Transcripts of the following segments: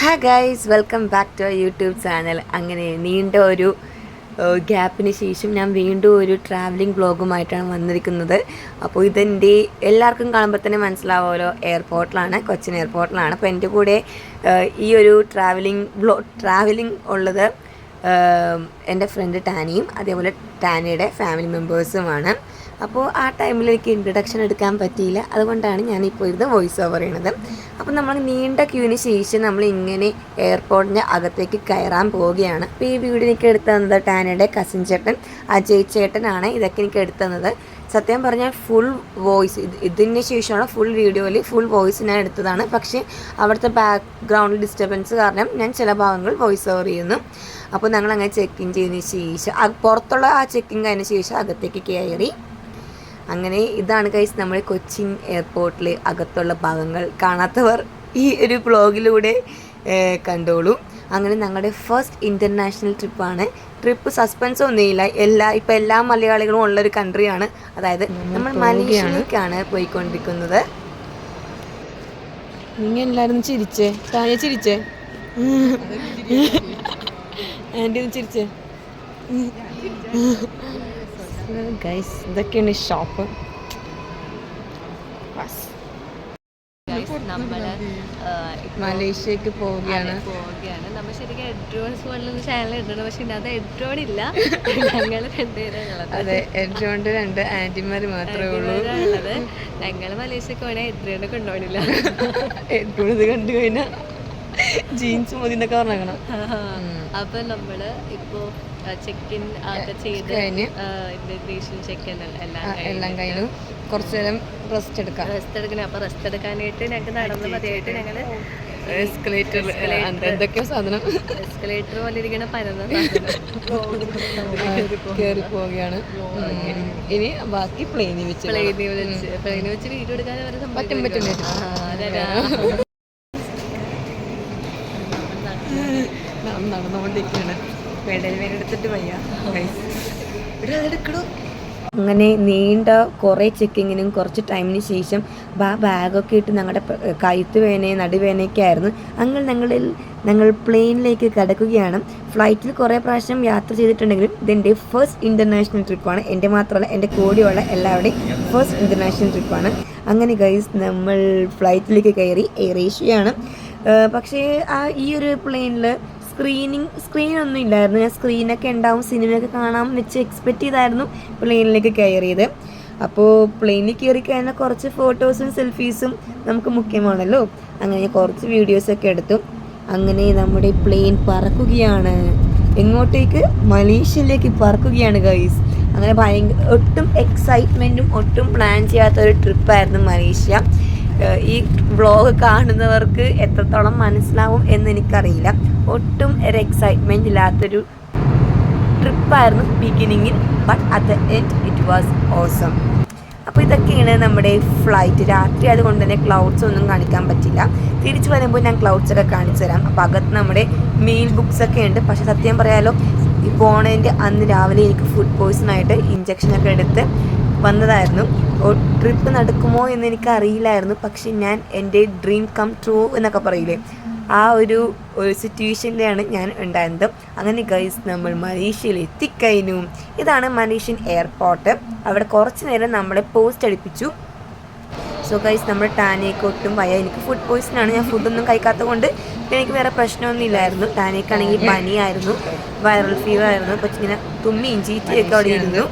ഹാ guys welcome back to YouTube channel അങ്ങനെ നീണ്ട ഒരു ഗ്യാപ്പിന് ശേഷം ഞാൻ വീണ്ടും ഒരു ട്രാവലിംഗ് വ്ളോഗുമായിട്ടാണ് വന്നിരിക്കുന്നത്. അപ്പോൾ ഇതെന്റെ എല്ലാവർക്കും കാണുമ്പോൾ തന്നെ മനസ്സിലാവുമല്ലോ എയർപോർട്ടിലാണ് കൊച്ചിൻ എയർപോർട്ടിലാണ് അപ്പോൾ എന്റെ കൂടെ ഈ ഒരു ട്രാവലിംഗ് വ്ളോ ട്രാവലിംഗ് ഉള്ളത് എന്റെ ഫ്രണ്ട് ടാനിയും അതേപോലെ ടാനിയുടെ ഫാമിലി മെമ്പേഴ്സുമാണ് അപ്പോൾ ആ ടൈമിൽ എനിക്ക് ഇൻട്രഡക്ഷൻ എടുക്കാൻ പറ്റിയില്ല. അതുകൊണ്ടാണ് ഞാനിപ്പോൾ ഇത് വോയിസ് ഓവർ ചെയ്യണത്. അപ്പോൾ നമ്മൾ നീണ്ട ക്യൂവിന് ശേഷം നമ്മൾ ഇങ്ങനെ എയർപോർട്ടിന്റെ അകത്തേക്ക് കയറാൻ പോവുകയാണ്. അപ്പോൾ ഈ വീഡിയോ എനിക്ക് എടുത്തു തന്നത് ടാനയുടെ കസിൻ ചേട്ടൻ അജയ് ചേട്ടനാണ് ഇതൊക്കെ എനിക്ക് എടുത്തു തന്നത്. സത്യം പറഞ്ഞാൽ ഫുൾ വോയിസ് ഇത് ഇതിന് ശേഷമാണ് ഫുൾ വീഡിയോയിൽ ഫുൾ വോയിസ് ഞാൻ എടുത്തതാണ്. പക്ഷേ അവിടുത്തെ ബാക്ക്ഗ്രൗണ്ട് ഡിസ്റ്റർബൻസ് കാരണം ഞാൻ ചില ഭാഗങ്ങൾ വോയിസ് ഓവർ ചെയ്യുന്നു. അപ്പോൾ ഞങ്ങൾ അങ്ങനെ ചെക്ക് ഇൻ ചെയ്തതിന് ശേഷം പുറത്തുള്ള ആ ചെക്കിങ് കഴിഞ്ഞ ശേഷം അകത്തേക്ക് കയറി. അങ്ങനെ ഇതാണ് കൈസ് നമ്മുടെ കൊച്ചിൻ എയർപോർട്ടിൽ അകത്തുള്ള ഭാഗങ്ങൾ കാണാത്തവർ ഈ ഒരു ബ്ലോഗിലൂടെ കണ്ടോളൂ. അങ്ങനെ ഞങ്ങളുടെ ഫസ്റ്റ് ഇന്റർനാഷണൽ ട്രിപ്പാണ് ട്രിപ്പ് സസ്പെൻസ് ഒന്നുമില്ല. എല്ലാ ഇപ്പം എല്ലാ മലയാളികളും ഉള്ളൊരു കൺട്രിയാണ് അതായത് നമ്മൾ മലേഷ്യയിലേക്കാണ് പോയിക്കൊണ്ടിരിക്കുന്നത്. നിങ്ങൾ എല്ലാവരും ചിരിച്ചേ. താഴെ ചിരിച്ചേ. ആന്റി ഒന്ന് ചിരിച്ചേ. ഗൈസ് ഇതൊക്കെയാണ് ഷോപ്പ് നമ്മൾ മലേഷ്യക്ക് പോവുകയാണ്. പോവുകയാണ്. നമ്മൾ ശരിക്കും എഡ്രോൺസ് ചാനൽ ഇടണം. പക്ഷെ എഡ്രോൺ ഇല്ല. ഞങ്ങൾ രണ്ടുപേരാണുള്ളത്. അതെ എഡ്രോണ്ട് രണ്ട് ആന്റിമാര് മാത്രമേ ഉള്ളൂ. ഉള്ളത് ഞങ്ങൾ മലേഷ്യക്ക് പോണേ എഡ്രോണ് കൊണ്ടുപോകണില്ല എഡ്രോൺ ഇത് കണ്ടു കഴിഞ്ഞാൽ ജീൻസ് മതി എന്നൊക്കെ പറഞ്ഞേക്കണം അപ്പൊ നമ്മൾ ഇപ്പോ ചെക്ക് ഇൻ ഒക്കെ ചെയ്ത് ചെക്ക് ഇൻ എല്ലാം കഴിഞ്ഞു കുറച്ചു നേരം റെസ്റ്റ് എടുക്കാം റെസ്റ്റ് എടുക്കണേ അപ്പൊ റെസ്റ്റ് എടുക്കാനായിട്ട് ഞങ്ങൾക്ക് നടന്ന് മതിയായിട്ട് ഞങ്ങൾ എസ്കലേറ്റർ എന്തൊക്കെയോ സാധനം എസ്കലേറ്റർ പോലെ ഇരിക്കണ പരന്ന കയറി പോവുകയാണ് ഇനി ബാക്കി പ്ലെയിനിൽ വെച്ച് പ്ലെയിനിൽ വെച്ച് പ്ലെയിനിൽ വെച്ച് വീഡിയോ എടുക്കാൻ വരെ പറ്റും, പറ്റും, പറ്റും. എടുത്തിട്ട് വയ്യ. അങ്ങനെ നീണ്ട കുറേ ചെക്കിങ്ങിനും കുറച്ച് ടൈമിന് ശേഷം ബാ ബാഗൊക്കെ ഇട്ട് ഞങ്ങളുടെ കഴുത്ത് വേനയും നടുവേനയൊക്കെ ആയിരുന്നു. അങ്ങൾ ഞങ്ങളിൽ ഞങ്ങൾ പ്ലെയിനിലേക്ക് കിടക്കുകയാണ്. ഫ്ലൈറ്റിൽ കുറേ പ്രാവശ്യം യാത്ര ചെയ്തിട്ടുണ്ടെങ്കിലും ഇതെന്റെ ഫസ്റ്റ് ഇന്റർനാഷണൽ ട്രിപ്പാണ് എന്റെ മാത്രമല്ല എന്റെ കൂടെയുള്ള എല്ലാവരുടെയും ഫസ്റ്റ് ഇന്റർനാഷണൽ ട്രിപ്പാണ് അങ്ങനെ ഗൈസ് നമ്മൾ ഫ്ലൈറ്റിലേക്ക് കയറി എയർ ഏഷ്യയാണ് പക്ഷേ ആ ഈ ഒരു പ്ലെയിനിൽ സ്ക്രീനിങ് സ്ക്രീൻ ഒന്നും ഇല്ലായിരുന്നു. ഞാൻ സ്ക്രീനൊക്കെ ഉണ്ടാവും സിനിമയൊക്കെ കാണാൻ വെച്ച് എക്സ്പെക്റ്റ് ചെയ്തായിരുന്നു പ്ലെയിനിലേക്ക് കയറിയത്. അപ്പോൾ പ്ലെയിനിൽ കയറി കഴിഞ്ഞാൽ കുറച്ച് ഫോട്ടോസും സെൽഫീസും നമുക്ക് മുഖ്യമാണല്ലോ. അങ്ങനെ കുറച്ച് വീഡിയോസൊക്കെ എടുത്തു. അങ്ങനെ നമ്മുടെ പ്ലെയിൻ പറക്കുകയാണ്. എങ്ങോട്ടേക്ക്? മലേഷ്യയിലേക്ക് പറക്കുകയാണ് ഗൈസ് അങ്ങനെ ഭയങ്കര ഒട്ടും എക്സൈറ്റ്മെന്റും ഒട്ടും പ്ലാൻ ചെയ്യാത്ത ഒരു ട്രിപ്പായിരുന്നു മലേഷ്യ. ഈ വ്ളോഗ് കാണുന്നവർക്ക് എത്രത്തോളം മനസ്സിലാവും എന്ന് എനിക്കറിയില്ല. ഒട്ടും ഒരു എക്സൈറ്റ്മെന്റ് ഇല്ലാത്തൊരു ട്രിപ്പായിരുന്നു ബിഗിനിങ്ങിൽ but at the end it was awesome അപ്പോൾ ഇതൊക്കെയാണ് നമ്മുടെ ഫ്ലൈറ്റ് രാത്രി അതുകൊണ്ട് തന്നെ ക്ലൗഡ്സ് ഒന്നും കാണിക്കാൻ പറ്റില്ല. തിരിച്ചു വരുമ്പോൾ ഞാൻ ക്ലൗഡ്സ് ഒക്കെ കാണിച്ചു തരാം. അപ്പോൾ അകത്ത് നമ്മുടെ മെയിൽ ബുക്സ് ഒക്കെ ഉണ്ട്. പക്ഷേ സത്യം പറയാലോ ഈ പോണതിന്റെ അന്ന് രാവിലെ എനിക്ക് ഫുഡ് പോയ്സൺ ആയിട്ട് ഇഞ്ചക്ഷനൊക്കെ എടുത്ത് വന്നതായിരുന്നു. ട്രിപ്പ് നടക്കുമോ എന്ന് എനിക്ക് അറിയില്ലായിരുന്നു പക്ഷെ ഞാൻ എന്റെ ഡ്രീം കം ട്രൂ എന്നൊക്കെ പറയില്ലേ? ആ ഒരു ഒരു സിറ്റുവേഷനിലാണ് ഞാൻ ഉണ്ടായിരുന്നത്. അങ്ങനെ ഗൈസ് നമ്മൾ മലേഷ്യയിൽ എത്തിക്കഴിഞ്ഞു ഇതാണ് മലേഷ്യൻ എയർപോർട്ട് അവിടെ കുറച്ച് നേരം നമ്മളെ പോസ്റ്റ് അടിപ്പിച്ചു. സോ ഗൈസ് നമ്മൾ ടാനേക്ക് ഒട്ടും എനിക്ക് ഫുഡ് പോയിസണാണ് ഞാൻ ഫുഡൊന്നും കഴിക്കാത്തത് കൊണ്ട് എനിക്ക് വേറെ പ്രശ്നമൊന്നും ഇല്ലായിരുന്നു. ടാനേക്കാണെങ്കിൽ പനിയായിരുന്നു. വൈറൽ ഫീവർ ആയിരുന്നു. പക്ഷെ ഇങ്ങനെ തുമ്മിയും ചീറ്റിയൊക്കെ അവിടെ ഇരുന്നു.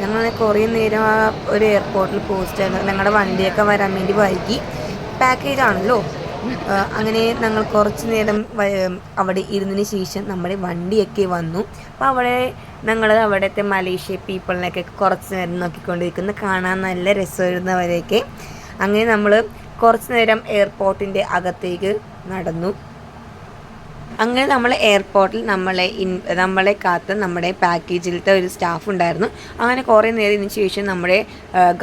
ഞങ്ങൾ കുറേ നേരം ആ ഒരു എയർപോർട്ടിൽ പോസ്റ്റ് ആയിരുന്നു ഞങ്ങളുടെ വണ്ടിയൊക്കെ വരാൻ വേണ്ടി വൈകി. പാക്കേജ് ആണല്ലോ. ആ, അങ്ങനെ ഞങ്ങൾ കുറച്ച് നേരം അവിടെ ഇരുന്നതിന് ശേഷം നമ്മുടെ വണ്ടിയൊക്കെ വന്നു. അപ്പോൾ അവിടെ ഞങ്ങൾ അവിടുത്തെ മലേഷ്യ പീപ്പിളിനെയൊക്കെ കുറച്ച് നേരം നോക്കിക്കൊണ്ടിരിക്കുന്നു. കാണാൻ നല്ല രസമായിരുന്നവരെയൊക്കെ. അങ്ങനെ നമ്മൾ കുറച്ച് നേരം എയർപോർട്ടിന്റെ അകത്തേക്ക് നടന്നു. അങ്ങനെ നമ്മൾ എയർപോർട്ടിൽ നമ്മളെ ഇൻ നമ്മളെ കാത്ത് നമ്മുടെ പാക്കേജിലത്തെ ഒരു സ്റ്റാഫ് ഉണ്ടായിരുന്നു. അങ്ങനെ കുറേ നേരത്തിന് ശേഷം നമ്മുടെ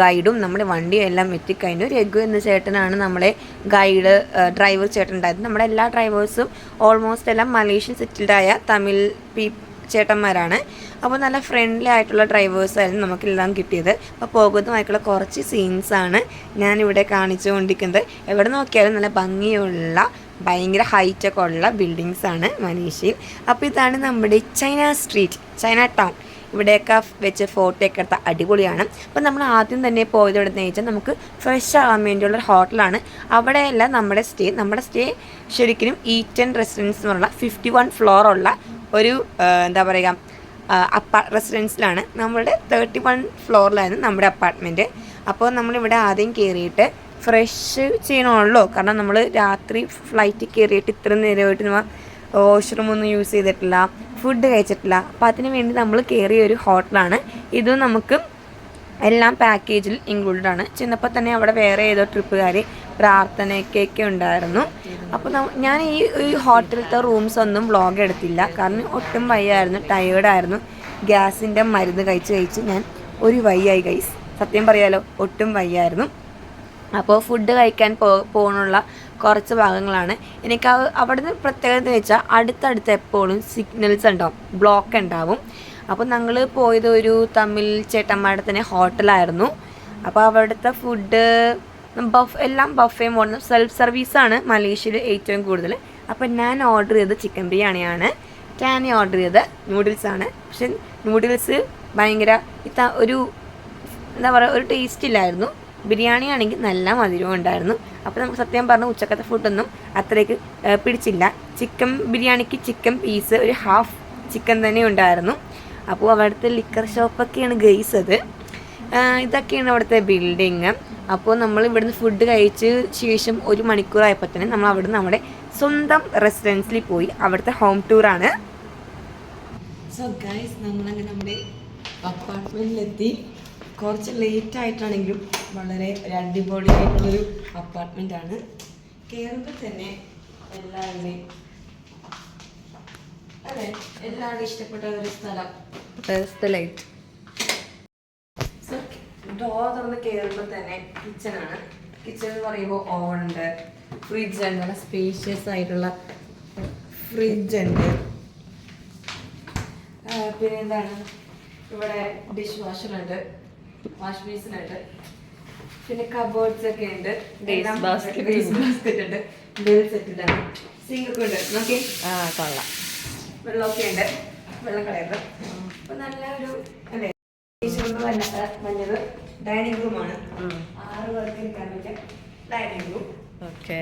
ഗൈഡും നമ്മുടെ വണ്ടിയും എല്ലാം എത്തിക്കഴിഞ്ഞു. രഘു എന്ന ചേട്ടനാണ് നമ്മളെ ഗൈഡ് ഡ്രൈവർ ചേട്ടൻ ഉണ്ടായിരുന്നത്. നമ്മുടെ എല്ലാ ഡ്രൈവേഴ്സും ഓൾമോസ്റ്റ് എല്ലാം മലേഷ്യൻ സെറ്റിൽഡായ തമിഴ് പീ ചേട്ടന്മാരാണ്. അപ്പോൾ നല്ല ഫ്രണ്ട്ലി ആയിട്ടുള്ള ഡ്രൈവേഴ്സായിരുന്നു നമുക്കെല്ലാം കിട്ടിയത്. അപ്പോൾ പോകുന്നതുമായിട്ടുള്ള കുറച്ച് സീൻസാണ് ഞാനിവിടെ കാണിച്ചുകൊണ്ടിരിക്കുന്നത്. എവിടെ നോക്കിയാലും നല്ല ഭംഗിയുള്ള ഭയങ്കര ഹൈറ്റൊക്കെ ഉള്ള ബിൽഡിങ്സ് ആണ് മനീഷയിൽ അപ്പോൾ ഇതാണ് നമ്മുടെ ചൈന സ്ട്രീറ്റ് ചൈന ടൗൺ ഇവിടെയൊക്കെ വെച്ച് ഫോട്ടോ ഒക്കെ എടുത്ത അടിപൊളിയാണ്. അപ്പോൾ നമ്മൾ ആദ്യം തന്നെ പോയത് എവിടെ നിന്ന് വെച്ചാൽ നമുക്ക് ഫ്രഷ് ആവാൻ വേണ്ടിയുള്ള ഒരു ഹോട്ടലാണ് അവിടെയല്ല നമ്മുടെ സ്റ്റേ നമ്മുടെ സ്റ്റേ ശരിക്കും ഈറ്റൻ റെസിഡൻസ് എന്ന് പറഞ്ഞാൽ ഫിഫ്റ്റി വൺ ഉള്ള ഒരു എന്താ പറയുക അപ്പാ റെസിഡൻസിലാണ് നമ്മുടെ തേർട്ടി വൺ ഫ്ലോറിലായിരുന്നു നമ്മുടെ അപ്പാർട്ട്മെന്റ് അപ്പോൾ നമ്മളിവിടെ ആദ്യം കയറിയിട്ട് ഫ്രഷ് ചെയ്യണമല്ലോ കാരണം നമ്മൾ രാത്രി ഫ്ലൈറ്റിൽ കയറിയിട്ട് ഇത്ര നേരമായിട്ട് നമ്മൾ വാഷ്റൂമൊന്നും യൂസ് ചെയ്തിട്ടില്ല ഫുഡ് കഴിച്ചിട്ടില്ല. അപ്പോൾ അതിന് വേണ്ടി നമ്മൾ കയറിയ ഒരു ഹോട്ടലാണ് ഇത് നമുക്ക് എല്ലാം പാക്കേജിൽ ഇൻക്ലൂഡഡ് ആണ്. ചെന്നപ്പോൾ തന്നെ അവിടെ വേറെ ഏതോ ട്രിപ്പുകാർ പ്രാർത്ഥനയ്ക്കൊക്കെ ഉണ്ടായിരുന്നു. അപ്പോൾ ഞാൻ ഈ ഈ ഹോട്ടലിലത്തെ റൂംസ് ഒന്നും വ്ലോഗ് എടുത്തില്ല. കാരണം ഒട്ടും വയ്യായിരുന്നു ടയേർഡായിരുന്നു ഗ്യാസിന്റെ മരുന്ന് കഴിച്ച് കഴിച്ച് ഞാൻ ഒരു വയ്യായി ഗൈസ് സത്യം പറയാലോ ഒട്ടും വയ്യായിരുന്നു. അപ്പോൾ ഫുഡ് കഴിക്കാൻ പോ പോകാനുള്ള കുറച്ച് ഭാഗങ്ങളാണ്. എനിക്ക് അവ- അവിടുന്ന് പ്രത്യേകത എന്ന് വെച്ചാൽ അടുത്തടുത്ത് എപ്പോഴും സിഗ്നൽസ് ഉണ്ടാവും ബ്ലോക്ക് ഉണ്ടാവും. അപ്പോൾ ഞങ്ങൾ പോയത് ഒരു തമിഴ് ചേട്ടന്മാരുടെ തന്നെ ഹോട്ടലായിരുന്നു അപ്പോൾ അവിടുത്തെ ഫുഡ് ബഫ് എല്ലാം ബഫേ മോഡൽ സെൽഫ് സർവീസാണ് മലേഷ്യയിൽ ഏറ്റവും കൂടുതൽ അപ്പോൾ ഞാൻ ഓർഡർ ചെയ്തത് ചിക്കൻ ബിരിയാണിയാണ് ടാനി ഓർഡർ ചെയ്തത് നൂഡിൽസാണ് പക്ഷെ നൂഡിൽസ് ഭയങ്കര ഒരു എന്താ പറയുക ഒരു ടേസ്റ്റ് ഇല്ലായിരുന്നു. ബിരിയാണി ആണെങ്കിൽ നല്ല മധുരവും ഉണ്ടായിരുന്നു. അപ്പോൾ നമുക്ക് സത്യം പറഞ്ഞ ഉച്ചക്കത്തെ ഫുഡൊന്നും അത്രയ്ക്ക് പിടിച്ചില്ല. ചിക്കൻ ബിരിയാണിക്ക് ചിക്കൻ പീസ് ഒരു ഹാഫ് ചിക്കൻ തന്നെ ഉണ്ടായിരുന്നു. അപ്പോൾ അവിടുത്തെ ലിക്കർ ഷോപ്പൊക്കെയാണ് ഗെയ്സ് അത്. ഇതൊക്കെയാണ് അവിടുത്തെ ബിൽഡിങ് അപ്പോൾ നമ്മൾ ഇവിടുന്ന് ഫുഡ് കഴിച്ച് ശേഷം ഒരു മണിക്കൂറായപ്പോൾ തന്നെ നമ്മൾ അവിടുന്ന് നമ്മുടെ സ്വന്തം റെസിഡൻസിൽ പോയി. അവിടുത്തെ ഹോം ടൂറാണ് സോ ഗൈസ് നമ്മളങ്ങനെ നമ്മുടെ അപ്പാർട്ട്മെന്റിലെത്തി കുറച്ച് ലേറ്റ് ആയിട്ടാണെങ്കിലും വളരെ ഒരു അടിപൊളിയായിട്ടുള്ളൊരു അപ്പാർട്ട്മെന്റ് ആണ്. കയറുമ്പോൾ തന്നെ എല്ലാവരുടെയും അതെ എല്ലാവരുടെയും ഇഷ്ടപ്പെട്ട ഒരു സ്ഥലം. ലൈറ്റ് സോ ഡോർ തുറന്ന് കയറുമ്പോൾ തന്നെ കിച്ചണാണ് കിച്ചൺ എന്ന് പറയുമ്പോൾ ഓവൺ ഉണ്ട് ഫ്രിഡ്ജ് ഉണ്ട് നല്ല സ്പേഷ്യസ് ആയിട്ടുള്ള ഫ്രിഡ്ജ് ഉണ്ട്. പിന്നെ എന്താണ്? ഇവിടെ ഡിഷ് വാഷർ ഉണ്ട്. വാഷ് ബേസിൻ ഉണ്ട്. പിന്നെ കബോർഡ്സ് ഒക്കെ ഉണ്ട്. ബാസ്കറ്റ് ഉണ്ട്. ബെൽ സെറ്റ് സിങ്ക് ഒക്കെ ഉണ്ട്. നോക്കി ആ കൊള്ളാം. വെള്ളമൊക്കെ ഉണ്ട്. വെള്ളം കളയുന്നത്. അപ്പൊ അല്ലേ? ടീച്ചറൊന്നും വല്ലാത്ത നല്ലത് ഡൈനിങ് റൂമാണ് ആറ് പേർക്ക് ഇരിക്കാൻ പറ്റിയ ഡൈനിങ് റൂം ഓക്കെ.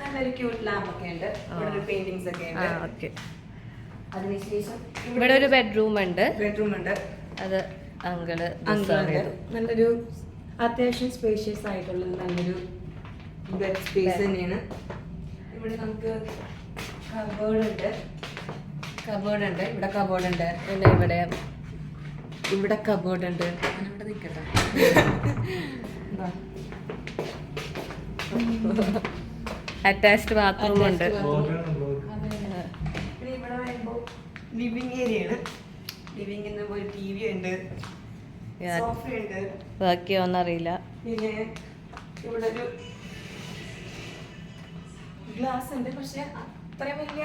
നല്ലൊരു ക്യൂട്ട് ലാമ്പ് ഒക്കെ ഉണ്ട്. പെയിന്റിങ്സ് ഒക്കെ ഉണ്ട്. അതിനുശേഷം ഇവിടെ ഒരു ബെഡ്റൂം ഉണ്ട്. ബെഡ്റൂം ഉണ്ട്. അത് അങ്കിൾ നല്ലൊരു അത്യാവശ്യം സ്പേഷ്യസ് ആയിട്ടുള്ള നല്ലൊരു ബെഡ് സ്പേസ് തന്നെയാണ്. ഇവിടെ നമുക്ക് കബോർഡ് ഉണ്ട്. കബോർഡ് ഉണ്ട്. ഇവിടെ കബോർഡ് ഉണ്ട്. പിന്നെ ഇവിടെ ഇവിടെ കബോർഡ് ഉണ്ട്. ഞാൻ ഇവിടെ നിൽക്കട്ടെ? അറ്റാച്ച്ഡ് ബാത്റൂം ഉണ്ട്. ലിവിങ് ഏരിയ ആണ്. ലിവിംഗിൽ ഒരു ടി വി ഉണ്ട്. ബാക്കിയോന്നറിയില്ല പിന്നെ ഇവിടെ ഒരു ഗ്ലാസ് ഉണ്ട്. പക്ഷെ അത്ര വലിയ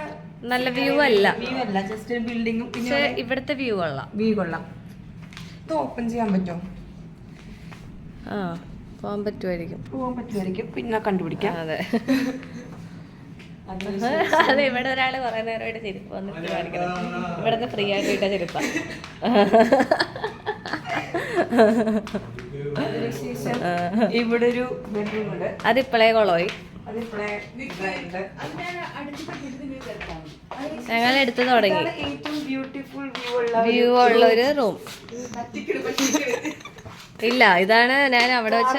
നല്ല വ്യൂ അല്ല. വ്യൂ അല്ല. ജസ്റ്റ് ഒരു പക്ഷെ ഇവിടുത്തെ വ്യൂ കൊള്ളാം. വ്യൂ കൊള്ളാം. ഇത് ഓപ്പൺ ചെയ്യാൻ പറ്റുമോ? ആ പോകാൻ പറ്റുമായിരിക്കും പോകാൻ പറ്റുമായിരിക്കും പിന്നെ കണ്ടുപിടിക്കാം. അതെ. അതെ ഇവിടെ ഒരാൾ കുറെ നേരമായിട്ട് ചെരുപ്പ് വന്നിട്ട് കാണിക്കുന്നത് ഇവിടുത്തെ ഫ്രീ ആയിട്ട് ഇട്ട ചെരുപ്പാ. അതിനുശേഷം ഇവിടെ ഒരു ബെഡ്റൂം ഉണ്ട് അതിപ്പോഴേ കൊളോയി. ഞങ്ങൾ എടുത്തു തുടങ്ങി. വ്യൂ ഉള്ള വ്യൂ ഉള്ള ഒരു റൂം ഇല്ല ഇതാണ് ഞാൻ അവിടെ വെച്ച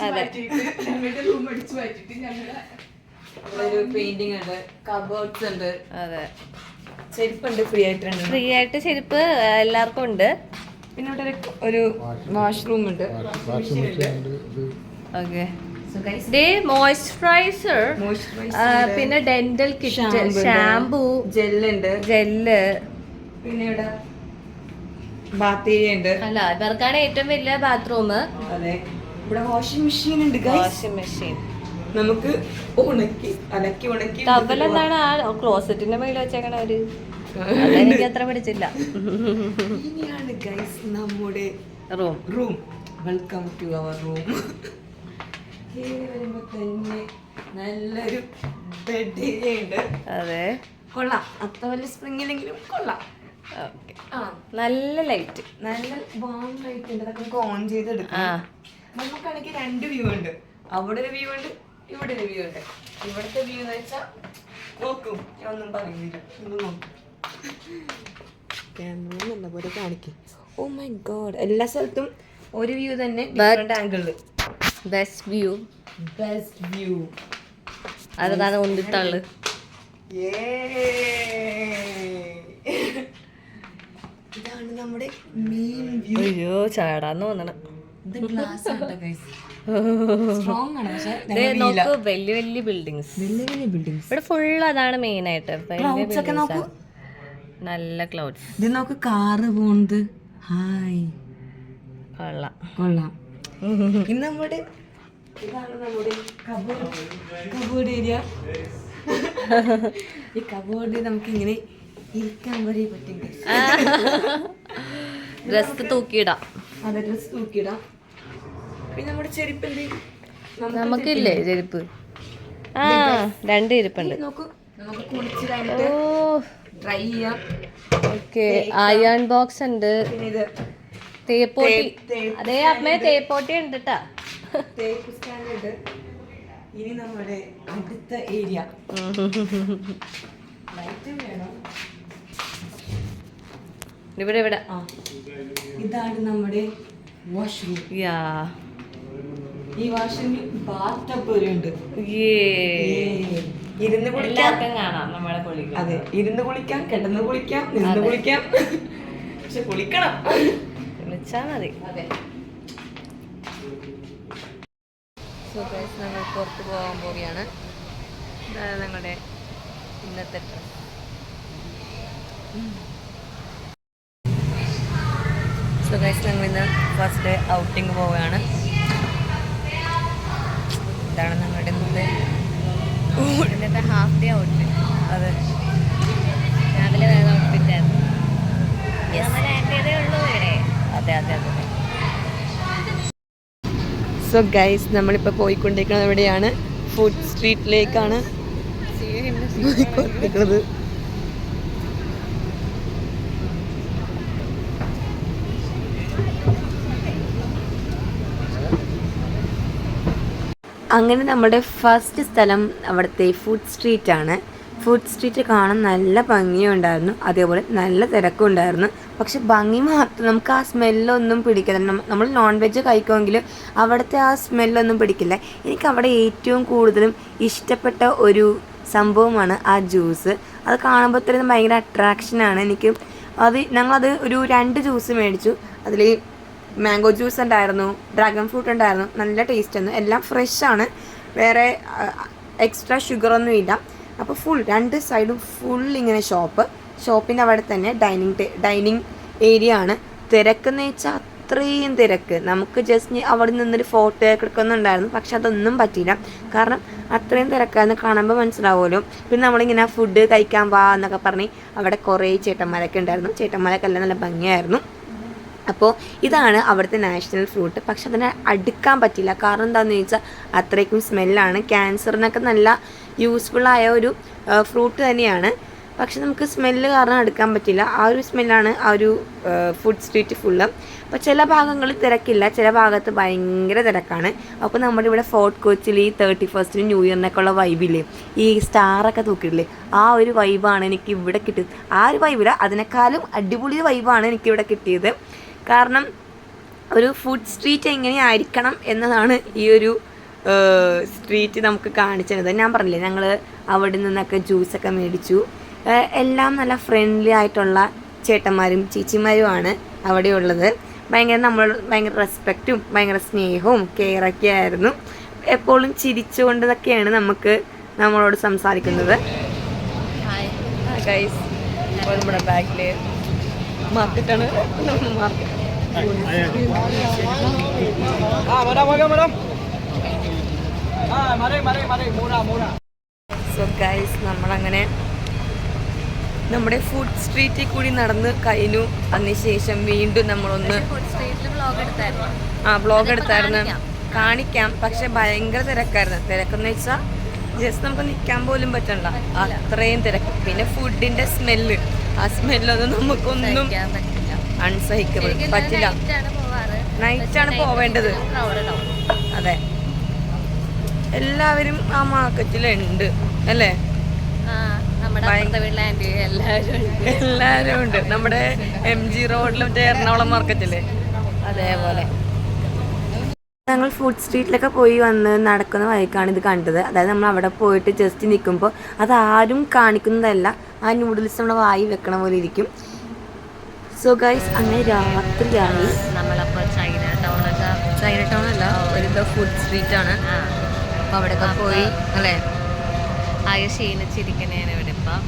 അതെ. ഒരു പെയിന്റിംഗ് ഉണ്ട്. കബോർഡ്സ് ഉണ്ട്. അതെ. ചെരുപ്പുണ്ട് ഫ്രീ ആയിട്ടുണ്ട് ഫ്രീ ആയിട്ട് ചെരുപ്പ് എല്ലാവർക്കും ഉണ്ട്. പിന്നെ ഇവിടെ ഒരു- വാഷ്റൂം ഉണ്ട്. ഓക്കെ ഡേ മോയ്സ്ചറൈസർ പിന്നെ ഡെന്റൽ കിറ്റ് ഷാംപു ഉണ്ട്. ജെല്ല് പിന്നെ ഇവിടെ ബാത്ത് ഏരിയ ഉണ്ട്. അല്ല ഇവർക്കാണ് ഏറ്റവും വലിയ ബാത്റൂം അതെ. ഇവിടെ വാഷിംഗ് മെഷീൻ ഉണ്ട്. വാഷിംഗ് മെഷീൻ നമുക്ക് ഉണക്കി അലക്കി ഉണക്കി ടവൽ എന്താണ് ആ ക്ലോസറ്റിന്റെ മേളിൽ വെച്ചേക്കണ ഒരു എനിക്ക് അത്ര പിടിച്ചില്ല. ഇനിയാണ് ഗൈസ് നമ്മുടെ room room welcome to our room വരുമ്പോ തന്നെ നല്ലൊരു ബെഡ് ഉണ്ട്. അതെ. കൊള്ളാം. അത്ര വലിയ സ്പ്രിങ്ങിലെങ്കിലും കൊള്ളാം. നല്ല ലൈറ്റ് നല്ല വാം ലൈറ്റ് ഉണ്ട്. അതൊക്കെ ഓൺ ചെയ്തെടുക്കാം നമുക്കാണെങ്കിൽ രണ്ട് വ്യൂ ഉണ്ട്. അവിടെ ഒരു വ്യൂ ഉണ്ട് ഇവിടെ ഒരു വ്യൂ ഉണ്ട് ഇവിടുത്തെ വ്യൂ എന്ന് വെച്ചാൽ നോക്കും. ഞാൻ ഒന്നും പറയുന്നില്ല. ഒന്ന് നോക്കൂ. ക്യാമറ കാണിക്കും. ഓ മൈ ഗോഡ് എല്ലാ സ്ഥലത്തും ഒരു വ്യൂ തന്നെ ആംഗിളിൽ ബെസ്റ്റ് വ്യൂ ബെസ്റ്റ് വ്യൂ അതാണ് ഇതാണ് നമ്മുടെ മെയിൻ വ്യൂ അയ്യോ ചാടാന്ന് തോന്നണം. ഇത് ഗ്ലാസ് ആണ് സ്ട്രോങ് ആണ് പക്ഷെ ദേ നോക്കൂ വലിയ വലിയ ബിൽഡിങ്സ് വലിയ വലിയ ബിൽഡിങ്സ് ഇവിടെ ഫുൾ അതാണ് മെയിൻ ആയിട്ട്. വലിയ Clouds ഒക്കെ buildings നോക്കൂ. ആ. നല്ല ക്ലൗഡ്സ് ഇത് നോക്ക് കാറ് പോണത്. ഹായ് കൊള്ളാം. കൊള്ളാം. ഇന്ന് നമ്മുടെ ഇതാണ് നമ്മുടെ കബോർഡ് കബോർഡ് ഏരിയ ഈ കബോർഡിൽ നമുക്ക് ഇങ്ങനെ ഇരിക്കാൻ വരെ പറ്റും. ഡ്രസ് തൂക്കിയിടാം. അതെ ഡ്രസ് തൂക്കിയിടാം. പിന്നെ നമ്മുടെ ചെരുപ്പ് എന്ത്? നമുക്കില്ലേ ചെരുപ്പ്. ആ രണ്ട് ഇരിപ്പുണ്ട് ഇത് നോക്കൂ നമുക്ക് കുളിച്ച് ഓ. കഴിഞ്ഞിട്ട് ട്രൈ ചെയ്യാം. ഓക്കെ അയൺ ബോക്സ് ഉണ്ട്. പിന്നെ ഇത് തേപ്പോട്ടി. തേപ്പ് അതേ അമ്മേ തേപ്പോട്ടി ഉണ്ട് കേട്ടാ തേപ്പ് സ്റ്റാൻഡ് ഉണ്ട്. ഇനി നമ്മുടെ അടുത്ത ഏരിയ ലൈറ്റും വേണം. ഇവിടെ ഇവിടെ. ആ. ഇതാണ് നമ്മുടെ വാഷ്റൂം യാ. ഈ വാഷിംഗ് ബാത്ത് ടബ് വരെ ഉണ്ട്. ഇരുന്ന് കുളിക്കാം. കാണാം നമ്മളെ കുളിക്കാം അതെ ഇരുന്ന് കുളിക്കാം കിടന്ന് കുളിക്കാം നിന്ന് കുളിക്കാം. പക്ഷെ കുളിക്കണം. വിളിച്ചാ മതി. അതെ. സോ ഗൈസ് നമ്മൾ പുറത്ത് പോകാൻ പോവുകയാണ്. ഇതാണ് ഞങ്ങളുടെ ഇന്നത്തെ ഡ്രസ് സോ ഗൈസ് ഞങ്ങൾ ഇന്ന് ഫസ്റ്റ് ഡേ ഔട്ടിങ് പോവുകയാണ്. ഇതാണ് ഞങ്ങളുടെ ഇന്നത്തെ ഇന്നത്തെ ഹാഫ് ഡേ ഔട്ട്ഫിറ്റ് അതെ. രാവിലെ വേറെ ഔട്ട്ഫിറ്റ് ആയിരുന്നു അതെ അതെ അതെ. സോ ഗൈസ് നമ്മളിപ്പോൾ പോയിക്കൊണ്ടിരിക്കുന്നത് എവിടെയാണ് ഫുഡ് സ്ട്രീറ്റിലേക്കാണ് പോയിക്കൊണ്ടിരിക്കുന്നത്. അങ്ങനെ നമ്മുടെ ഫസ്റ്റ് സ്ഥലം അവിടുത്തെ ഫുഡ് സ്ട്രീറ്റ് ആണ്. ഫുഡ് സ്ട്രീറ്റ് കാണാൻ നല്ല ഭംഗിയുണ്ടായിരുന്നു അതേപോലെ നല്ല തിരക്കും ഉണ്ടായിരുന്നു. പക്ഷെ ഭംഗി മാത്രം നമുക്ക് ആ സ്മെല്ലൊന്നും പിടിക്കില്ല. നമ്മൾ നോൺ വെജ് കഴിക്കുമെങ്കിൽ അവിടുത്തെ ആ സ്മെല്ലൊന്നും പിടിക്കില്ല. എനിക്ക് അവിടെ ഏറ്റവും കൂടുതലും ഇഷ്ടപ്പെട്ട ഒരു സംഭവമാണ് ആ ജ്യൂസ് അത് കാണുമ്പോൾ തന്നെ ഭയങ്കര അട്രാക്ഷനാണ് എനിക്ക് അത് ഞങ്ങളത് ഒരു രണ്ട് ജ്യൂസ് മേടിച്ചു. അതിൽ മാംഗോ ജ്യൂസ് ഉണ്ടായിരുന്നു ഡ്രാഗൺ ഫ്രൂട്ട് ഉണ്ടായിരുന്നു നല്ല ടേസ്റ്റ് ആയിരുന്നു. എല്ലാം ഫ്രഷ് ആണ്. വേറെ എക്സ്ട്രാ ഷുഗറൊന്നും ഇല്ല. അപ്പോൾ ഫുൾ രണ്ട് സൈഡും ഫുൾ ഇങ്ങനെ ഷോപ്പ് ഷോപ്പിന്റെ അവിടെ തന്നെ ഡൈനിങ് ഡൈനിങ് ഏരിയ ആണ്. തിരക്കെന്ന് വെച്ചാൽ അത്രയും തിരക്ക്. നമുക്ക് ജസ്റ്റ് അവിടെ നിന്നൊരു ഫോട്ടോ എടുക്കുന്നുണ്ടായിരുന്നു. പക്ഷെ അതൊന്നും പറ്റിയില്ല. കാരണം അത്രയും തിരക്കാന്ന് കാണുമ്പോൾ മനസ്സിലാവുമല്ലോ. പിന്നെ നമ്മളിങ്ങനെ ഫുഡ് കഴിക്കാൻ വാ എന്നൊക്കെ പറഞ്ഞ് അവിടെ കുറേ ചേട്ടന്മാരൊക്കെ ഉണ്ടായിരുന്നു. ചേട്ടന്മാരൊക്കെ എല്ലാം നല്ല ഭംഗിയായിരുന്നു. അപ്പോൾ ഇതാണ് അവിടുത്തെ നാഷണൽ ഫ്രൂട്ട്. പക്ഷെ അതിനെ അടുക്കാൻ പറ്റില്ല. കാരണം എന്താണെന്ന് ചോദിച്ചാൽ അത്രയ്ക്കും സ്മെല്ലാണ്. ക്യാൻസറിനൊക്കെ നല്ല യൂസ്ഫുള്ളായ ഒരു ഫ്രൂട്ട് തന്നെയാണ്. പക്ഷെ നമുക്ക് സ്മെല്ല് കാരണം എടുക്കാൻ പറ്റില്ല. ആ ഒരു സ്മെല്ലാണ് ആ ഒരു ഫുഡ് സ്ട്രീറ്റ് ഫുള്ള് അപ്പോൾ ചില ഭാഗങ്ങളിൽ തിരക്കില്ല. ചില ഭാഗത്ത് ഭയങ്കര തിരക്കാണ്. അപ്പോൾ നമ്മുടെ ഇവിടെ ഫോർട്ട് കൊച്ചിൽ ഈ തേർട്ടി ഫസ്റ്റിന് ന്യൂ ഇയറിനൊക്കെ ഉള്ള വൈബില്ലേ ഈ സ്റ്റാറൊക്കെ തൂക്കിയിട്ടില്ലേ ആ ഒരു വൈബാണ് എനിക്ക് ഇവിടെ കിട്ടിയത്. ആ ഒരു വൈബില്ല അതിനേക്കാളും അടിപൊളി വൈബാണ് എനിക്ക് ഇവിടെ കിട്ടിയത്. കാരണം ഒരു ഫുഡ് സ്ട്രീറ്റ് എങ്ങനെയായിരിക്കണം എന്നതാണ് ഈ ഒരു സ്ട്രീറ്റ് നമുക്ക് കാണിച്ചത്. ഞാൻ പറഞ്ഞില്ലേ ഞങ്ങൾ അവിടെ നിന്നൊക്കെ ജ്യൂസൊക്കെ മേടിച്ചു. എല്ലാം നല്ല ഫ്രണ്ട്ലി ആയിട്ടുള്ള ചേട്ടന്മാരും ചേച്ചിമാരുമാണ് അവിടെ ഉള്ളത്. ഭയങ്കര നമ്മൾ ഭയങ്കര റെസ്പെക്റ്റും ഭയങ്കര സ്നേഹവും കെയറൊക്കെ ആയിരുന്നു. എപ്പോഴും ചിരിച്ചുകൊണ്ടതൊക്കെയാണ് നമുക്ക് നമ്മളോട് സംസാരിക്കുന്നത്. നമ്മുടെ ബാക്കിൽ മാർക്കറ്റാണ്. മാർക്കറ്റ്. സോ ഗൈസ് നമ്മളങ്ങനെ നമ്മുടെ ഫുഡ് സ്ട്രീറ്റിൽ കൂടി നടന്ന് കഴിഞ്ഞു. അതിനുശേഷം വീണ്ടും നമ്മളൊന്ന് ഫുഡ് സ്ട്രീറ്റിൽ വ്ളോഗ് എടുത്തായിരുന്നു. ആ ബ്ലോഗ് എടുത്തായിരുന്നു. കാണിക്കാം. കാണിക്കാം. പക്ഷെ ഭയങ്കര തിരക്കായിരുന്നു. തിരക്കെന്ന് വെച്ചാൽ ജസ്റ്റ് നമുക്ക് നിൽക്കാൻ പോലും പറ്റണ്ട അത്രയും തിരക്ക്. പിന്നെ ഫുഡിന്റെ സ്മെല്ല് ആ സ്മെല്ലൊന്നും നമുക്കൊന്നും പറ്റില്ല. അൺസഹിക്കബിൾ പറ്റില്ല. നൈറ്റാണ് പോവേണ്ടത്. അതെ. എല്ലാവരും ആ മാർക്കറ്റിലുണ്ട്. അല്ലേ. എല്ലാവരും ഉണ്ട്. നമ്മുടെ എം ജി റോഡിലും എറണാകുളം മാർക്കറ്റിൽ അതേപോലെ. ഞങ്ങൾ ഫുഡ് സ്ട്രീറ്റിലൊക്കെ പോയി വന്ന് നടക്കുന്ന വഴിക്കാണ് ഇത് കണ്ടത്. അതായത് നമ്മൾ അവിടെ പോയിട്ട് ജസ്റ്റ് നിൽക്കുമ്പോൾ അത് ആരും കാണിക്കുന്നതല്ല. ആ നൂഡിൽസ് നമ്മുടെ വായി വെക്കണ പോലെ ഇരിക്കും. സോ ഗൈസ് അങ്ങനെ രാത്രിയായി. നമ്മളപ്പോൾ ചൈന ടൗണൊക്കെ ചൈന ടൗൺ അല്ല ഒരു ഫുഡ് സ്ട്രീറ്റ് ആണ് അപ്പോൾ അവിടെയൊക്കെ പോയി അല്ലേ? ആകെ ക്ഷീണിച്ചിരിക്കണേണ് ഇവിടെ ഇപ്പം.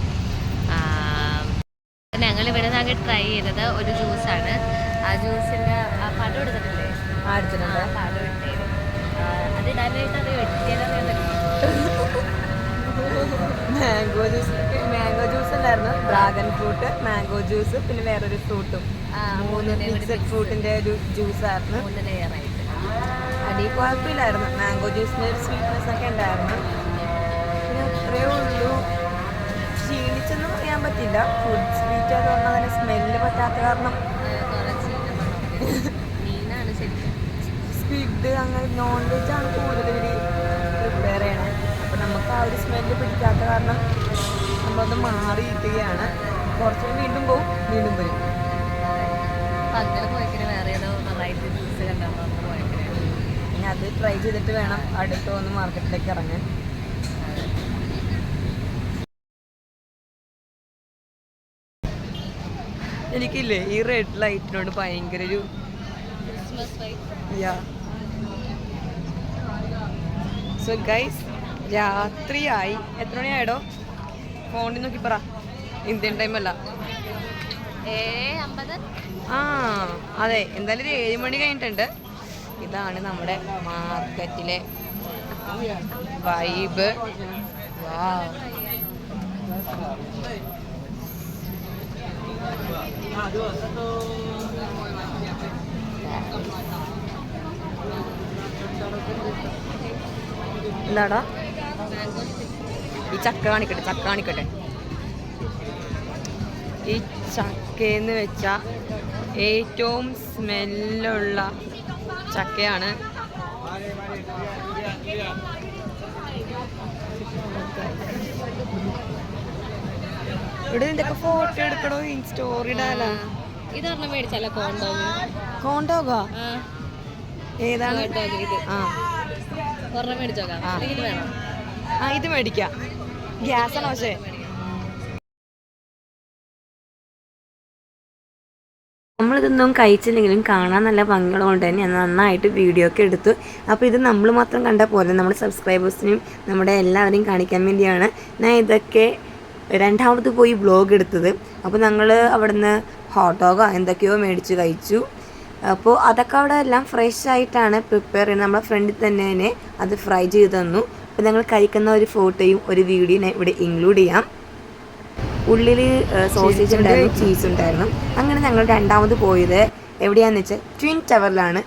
ഞങ്ങൾ ഇവിടെ നിന്ന് ട്രൈ ചെയ്തത് ഒരു ജ്യൂസാണ് ആ ജ്യൂസിന്റെ ആ പടം എടുത്തിട്ടില്ലേ? വെട്ടിയാലും മാംഗോ ജ്യൂസ് മാംഗോ ജ്യൂസ് ഉണ്ടായിരുന്നു. ഡ്രാഗൺ ഫ്രൂട്ട് മാംഗോ ജ്യൂസ് പിന്നെ വേറൊരു ഫ്രൂട്ടും മൂന്ന് മിക്സഡ് ഫ്രൂട്ടിന്റെ ഒരു ജ്യൂസ് ലെയറായിട്ട് അടി കുഴപ്പമില്ലായിരുന്നു. മാംഗോ ജ്യൂസിന് ഒരു സ്വീറ്റ്നെസ് ഒക്കെ ഉണ്ടായിരുന്നു. പിന്നെ അത്രയേ ഉള്ളൂ. ക്ഷീണിച്ചൊന്നും പറയാൻ പറ്റില്ല. ഫുഡ് സ്വീറ്റ് അതുകൊണ്ട് അതിന് സ്മെല്ല് പറ്റാത്ത കാരണം. സ്ക്വിഡ് അങ്ങനെ നോൺ വെജ് ആണ് കൂടുതൽ ഇവർ പ്രിപ്പയർ ചെയ്യണത് അപ്പോൾ നമുക്ക് ആ ഒരു സ്മെല്ല് പിടിക്കാത്ത കാരണം നമ്മളത് മാറിയിരിക്കുകയാണ്. കുറച്ച് വീണ്ടും പോവും വീണ്ടും വരും. പങ്കൽ പോയിക്കിന് വേറെ ഏതോ വെറൈറ്റി ജ്യൂസ് കണ്ടപ്പോൾ ഇനി അത് ട്രൈ ചെയ്തിട്ട് വേണം അടുത്ത് വന്ന് മാർക്കറ്റിലേക്ക് ഇറങ്ങാൻ. എനിക്കില്ലേ ഈ റെഡ് ലൈറ്റിനോട് ഭയങ്കര ഒരു യാ സോ ഗൈസ് രാത്രിയായി. എത്ര മണിയായിടോ? ഫോണിൽ നോക്കി പറ. ഇന്ത്യൻ ടൈം അല്ല. ആ അതെ. എന്തായാലും ഒരു ഏഴ് മണി കഴിഞ്ഞിട്ടുണ്ട്. ഇതാണ് നമ്മുടെ മാർക്കറ്റിലെ വൈബ് വാ എന്താടാ ഈ ചക്ക കാണിക്കട്ടെ ചക്ക കാണിക്കട്ടെ. ഈ ചക്കയെന്ന് വെച്ച ഏറ്റവും സ്മെല്ലുള്ള ചക്കയാണ്. ഇവിടെ നിന്റെ ഫോട്ടോ എടുക്കണോ? സ്റ്റോറി ഇടാലാ ഇതൊരെണ്ണം മേടിച്ചല്ല കോണ്ടോഗ്. കോണ്ടോഗോ? ഏതാണ്? ഇത്. ആ. ഒരെണ്ണം. അല്ലെങ്കിൽ ഇത് വേണം? ആ ഇത് മേടിക്കാം. ഗ്യാസ് ആണോ പക്ഷേ. നമ്മളിതൊന്നും കഴിച്ചില്ലെങ്കിലും കാണാൻ നല്ല ഭംഗിയുള്ളതുകൊണ്ട് തന്നെ ഞാൻ നന്നായിട്ട് വീഡിയോ ഒക്കെ എടുത്തു. അപ്പോൾ ഇത് നമ്മൾ മാത്രം കണ്ടാൽ പോലെ നമ്മുടെ സബ്സ്ക്രൈബേഴ്സിനും നമ്മുടെ എല്ലാവരെയും കാണിക്കാൻ വേണ്ടിയാണ് ഞാൻ ഇതൊക്കെ രണ്ടാമത് പോയി ബ്ലോഗ് എടുത്തത്. അപ്പോൾ ഞങ്ങൾ അവിടുന്ന് ഹോട്ട് ഡോഗോ എന്തൊക്കെയോ മേടിച്ച് കഴിച്ചു. അപ്പോൾ അതൊക്കെ അവിടെ എല്ലാം ഫ്രഷ് ആയിട്ടാണ് പ്രിപ്പയർ ചെയ്യുന്നത്. നമ്മുടെ ഫ്രണ്ടിൽ തന്നെ തന്നെ അത് ഫ്രൈ ചെയ്ത് തന്നു. അപ്പോൾ ഞങ്ങൾ കഴിക്കുന്ന ഒരു ഫോട്ടോയും ഒരു വീഡിയോയും ഞാൻ ഇവിടെ ഇൻക്ലൂഡ് ചെയ്യാം. ഉള്ളിൽ സോസേജ് ഉണ്ടായിരുന്നു ചീസ് ഉണ്ടായിരുന്നു. അങ്ങനെ ഞങ്ങൾ രണ്ടാമത് പോയത് എവിടെയാണെന്ന് വെച്ചാൽ ട്വിൻ ടവറിലാണ്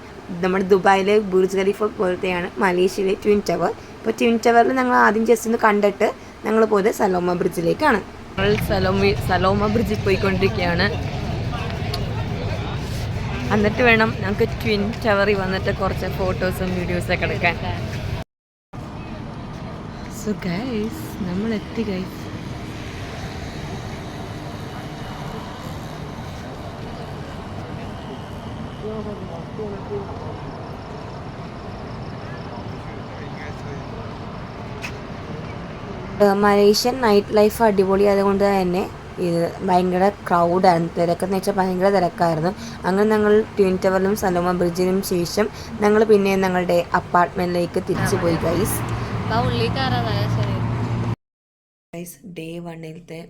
നമ്മുടെ ദുബായിലെ ബുർജ് ഖലീഫ പോലത്തെയാണ് മലേഷ്യയിലെ ട്വിൻ ടവർ ഇപ്പോൾ ട്വിൻ ടവറിൽ ഞങ്ങൾ ആദ്യം ജസ്റ്റ് ഒന്ന് കണ്ടിട്ട് ഞങ്ങൾ പോയത് സലോമ ബ്രിഡ്ജിലേക്കാണ് ഞങ്ങൾ സലോമ സലോമ ബ്രിഡ്ജിൽ പോയിക്കൊണ്ടിരിക്കുകയാണ്. എന്നിട്ട് വേണം ഞങ്ങൾക്ക് ട്വിൻ ടവറിൽ വന്നിട്ട് കുറച്ച് ഫോട്ടോസും വീഡിയോസും വീഡിയോസൊക്കെ എടുക്കാൻ. സോ ഗൈസ് നമ്മൾ എത്തി മലേഷ്യൻ നൈറ്റ് ലൈഫ് അടിപൊളി ആയതുകൊണ്ട് തന്നെ ഇത് ഭയങ്കര ക്രൗഡായിരുന്നു തിരക്കെന്ന് വെച്ചാൽ ഭയങ്കര തിരക്കായിരുന്നു. അങ്ങനെ ഞങ്ങൾ ട്വിൻ ടവറിലും സലോമ ബ്രിഡ്ജിനും ശേഷം ഞങ്ങൾ പിന്നെ ഞങ്ങളുടെ അപ്പാർട്ട്മെന്റിലേക്ക് തിരിച്ചു പോയി ഗൈസ് ഗൈസ് ഡേ വണ്ണിലത്തെ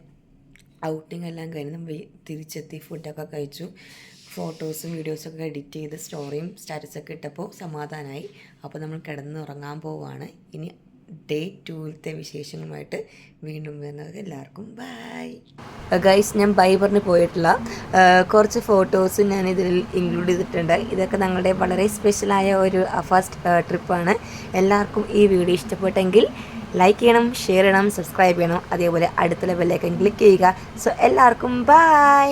ഔട്ടിംഗ് എല്ലാം കഴിഞ്ഞ് തിരിച്ചെത്തി ഫുഡൊക്കെ കഴിച്ചു. ഫോട്ടോസും വീഡിയോസൊക്കെ എഡിറ്റ് ചെയ്ത് സ്റ്റോറിയും സ്റ്റാറ്റസൊക്കെ ഇട്ടപ്പോൾ സമാധാനമായി അപ്പോൾ നമ്മൾ കിടന്ന് ഉറങ്ങാൻ പോവുകയാണ് ഇനി ഡേ ടൂവിലത്തെ വിശേഷങ്ങളുമായിട്ട് വീണ്ടും വരുന്നത് എല്ലാവർക്കും ബൈ ഗൈസ് ഞാൻ ബൈ പറഞ്ഞ് പോയിട്ടുള്ള കുറച്ച് ഫോട്ടോസ് ഞാൻ ഇതിൽ ഇൻക്ലൂഡ് ചെയ്തിട്ടുണ്ട്. ഇതൊക്കെ ഞങ്ങളുടെ വളരെ സ്പെഷ്യലായ ഒരു ഫസ്റ്റ് ട്രിപ്പാണ് എല്ലാവർക്കും ഈ വീഡിയോ ഇഷ്ടപ്പെട്ടെങ്കിൽ ലൈക്ക് ചെയ്യണം ഷെയർ ചെയ്യണം സബ്സ്ക്രൈബ് ചെയ്യണം. അതേപോലെ അടുത്ത ലെവലിലേക്ക് ക്ലിക്ക് ചെയ്യുക. സോ എല്ലാവർക്കും ബൈ